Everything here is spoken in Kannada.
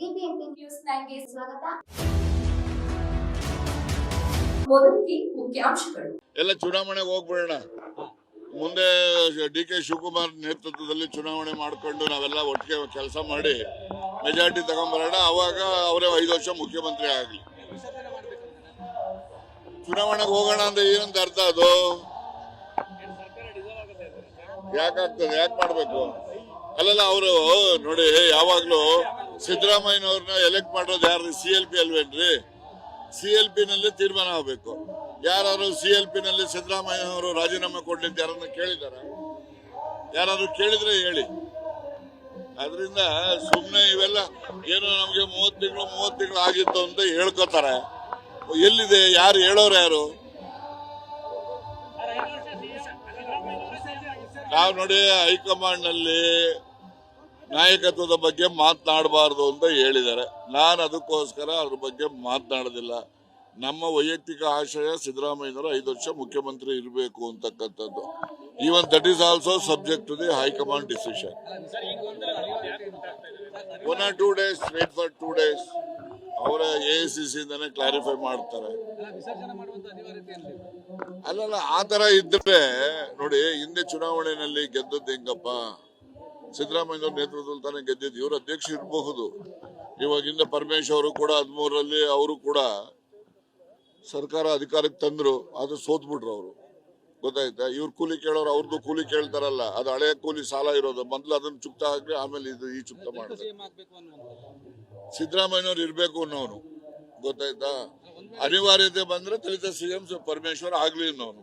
ನ್ಯೂಸ್ ಸ್ವಾಗತ. ಮೊದಲಿಗೆ ಮುಖ್ಯಾಂಶಗಳು. ಎಲ್ಲ ಚುನಾವಣೆಗೆ ಹೋಗ್ಬಿಡೋಣ. ಮುಂದೆ ಡಿ ಕೆ ಶಿವಕುಮಾರ್ ನೇತೃತ್ವದಲ್ಲಿ ಚುನಾವಣೆ ಮಾಡ್ಕೊಂಡು ನಾವೆಲ್ಲ ಒಟ್ಟಿಗೆ ಕೆಲಸ ಮಾಡಿ ಮೆಜಾರಿಟಿ ತಗೊಂಬರೋಣ. ಅವಾಗ ಅವರೇ ಐದು ವರ್ಷ ಮುಖ್ಯಮಂತ್ರಿ ಆಗಲಿ. ಚುನಾವಣೆಗೆ ಹೋಗೋಣ ಅಂದ್ರೆ ಏನಂತ ಅರ್ಥ ಅದು? ಯಾಕಾಗ್ತದೆ? ಯಾಕೆ ಮಾಡಬೇಕು? ಅಲ್ಲಲ್ಲ ಅವರು ನೋಡಿ, ಯಾವಾಗ್ಲೂ ಸಿದ್ದರಾಮಯ್ಯನವ್ರನ್ನ ಎಲೆಕ್ಟ್ ಮಾಡೋದು ಯಾರು ಸಿ ಎಲ್ ಪಿ ಅಲ್ವೇನ್ರಿ ಸಿ ಎಲ್ ಪಿ ನಲ್ಲಿ ತೀರ್ಮಾನ ಆಗಬೇಕು ಯಾರು ಸಿ ಎಲ್ ಪಿ ನಲ್ಲಿ ಸಿದ್ದರಾಮಯ್ಯನವರು ರಾಜೀನಾಮೆ ಕೊಡ್ಲಿ ಅಂತ ಯಾರನ್ನ ಕೇಳಿದಾರ ಯಾರು ಕೇಳಿದ್ರೆ ಹೇಳಿ ಅದರಿಂದ ಸುಮ್ಮನೆ ಇವೆಲ್ಲ ಏನೋ ನಮಗೆ ಮೂವತ್ತು ತಿಂಗಳು ಮೂವತ್ತು ತಿಂಗಳು ಆಗಿತ್ತು ಅಂತ ಹೇಳ್ಕೊತಾರೆ ಎಲ್ಲಿದೆ ಯಾರು ಹೇಳೋರು ಯಾರು ನಾವು ನೋಡಿ ಹೈಕಮಾಂಡ್ನಲ್ಲಿ ನಾಯಕತ್ವದ ಬಗ್ಗೆ ಮಾತನಾಡಬಾರ್ದು ಅಂತ ಹೇಳಿದ್ದಾರೆ. ನಾನು ಅದಕ್ಕೋಸ್ಕರ ಅದ್ರ ಬಗ್ಗೆ ಮಾತನಾಡೋದಿಲ್ಲ. ನಮ್ಮ ವೈಯಕ್ತಿಕ ಆಶಯ ಸಿದ್ದರಾಮಯ್ಯನವರು ಐದು ವರ್ಷ ಮುಖ್ಯಮಂತ್ರಿ ಇರಬೇಕು ಅಂತಕ್ಕಂಥದ್ದು. Even that is also subject to the high command decision one or two days wait for two days ಅವರ ಎ ಸಿ ಸಿ ಇಂದಾನೆ ಕ್ಲಾರಿಫೈ ಮಾಡ್ತಾರೆ. ಅಲ್ಲಲ್ಲ, ಆ ತರ ಇದ್ರೆ ನೋಡಿ, ಹಿಂದೆ ಚುನಾವಣೆಯಲ್ಲಿ ಗೆದ್ದದ್ದು ಹೆಂಗಪ್ಪ? ಸಿದ್ದರಾಮಯ್ಯ ನೇತೃತ್ವದಲ್ಲಿ ತಾನೇ ಗೆದ್ದಿದ್ದು ಇವರು ಅಧ್ಯಕ್ಷ ಇರಬಹುದು. ಇವಾಗಿಂದ ಪರಮೇಶ್ ಅವರು ಕೂಡ ಹದಿಮೂರರಲ್ಲಿ ಅವರು ಕೂಡ ಸರ್ಕಾರ ಅಧಿಕಾರಕ್ಕೆ ತಂದ್ರು ಅದು ಸೋತ್ಬಿಟ್ರು ಅವರು. ಗೊತ್ತಾಯ್ತಾ? ಇವ್ರು ಕೂಲಿ ಕೇಳೋರು ಅವ್ರದ್ದು ಕೂಲಿ ಕೇಳ್ತಾರಲ್ಲ ಅದು ಹಳೆಯ ಕೂಲಿ ಸಾಲ ಇರೋದು. ಮೊದ್ಲು ಅದನ್ನ ಚುಕ್ತ ಹಾಕಿ ಆಮೇಲೆ ಇದು ಈ ಚುಕ್ತ ಮಾಡಿದ್ರೆ ಸಿದ್ದರಾಮಯ್ಯವ್ರು ಇರಬೇಕು ಅನ್ನೋನು ಗೊತ್ತಾಯ್ತಾ? ಅನಿವಾರ್ಯತೆ ಬಂದ್ರೆ ದಲಿತ ಸಿಎಂ ಪರಮೇಶ್ವರ್ ಆಗ್ಲಿ ಅನ್ನೋನು